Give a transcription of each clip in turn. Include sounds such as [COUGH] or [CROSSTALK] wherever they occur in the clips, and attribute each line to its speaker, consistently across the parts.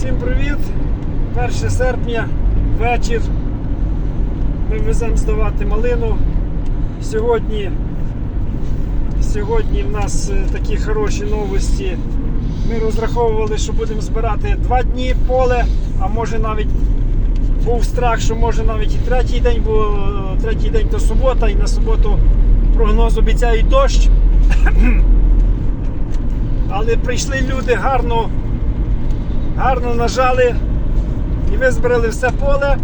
Speaker 1: Всім привіт! 1 серпня, вечір. Ми веземо здавати малину. Сьогодні, сьогодні в нас е, такі хороші новості. Ми розраховували, що будемо збирати два дні поле, а може навіть був страх, що може навіть і третій день, бо е, третій день то субота, і на суботу прогноз обіцяють дощ. [COUGHS] Але прийшли люди гарно гарно нажали і визбирали все поле.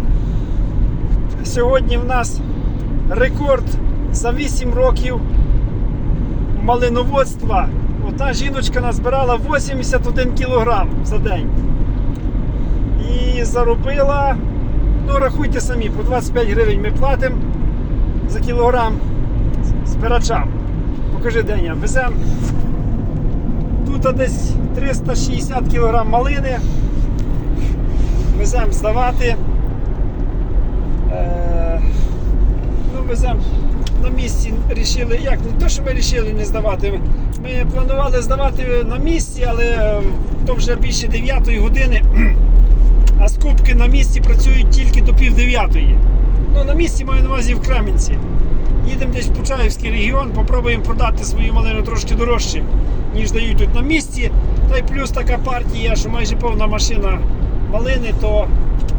Speaker 1: Сьогодні в нас рекорд за 8 років малиноводства. Одна жіночка назбирала 81 кілограм за день. І заробила, ну рахуйте самі, по 25 гривень ми платимо за кілограм збирачам. Покажи Деня, веземо Тут десь 360 кг малини. Веземо здавати. Е, ну, веземо на місці, рішили, як не то, що ми вирішили не здавати. Ми планували здавати на місці, але е, то вже більше 9 години, а скупки на місці працюють тільки до пів 9. Ну, на місці маю на увазі в Кремінці. Їдемо десь в Почаївський регіон, попробуємо продати свою малину трошки дорожче, ніж дають тут на місці. Та й плюс така партія, що майже повна машина малини, то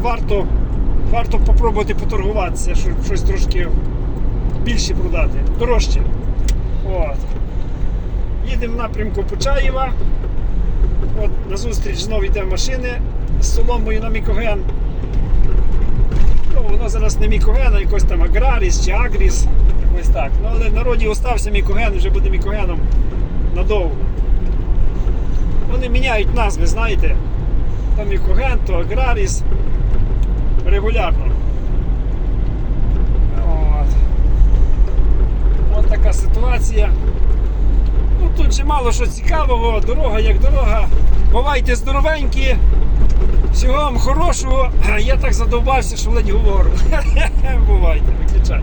Speaker 1: варто, варто попробувати поторгуватися, щоб щось трошки більше продати, дорожче. От. Їдемо в напрямку Почаєва. От назустріч знову йде машини з соломою на мікоген. Ну, воно зараз не мікоген, а якось там Аграріс чи Агріс. Якось так. Ну, але в народі остався мікоген, вже буде мікогеном надовго. Вони міняють назви, знаєте. То мікоген, то Аграріс. Регулярно. От. От така ситуація. Ну, тут же мало що цікавого, дорога як дорога. Бувайте здоровенькі. Всього вам хорошого. Я так задовбався, що ледь говорю. [LAUGHS] Бувайте, виключай.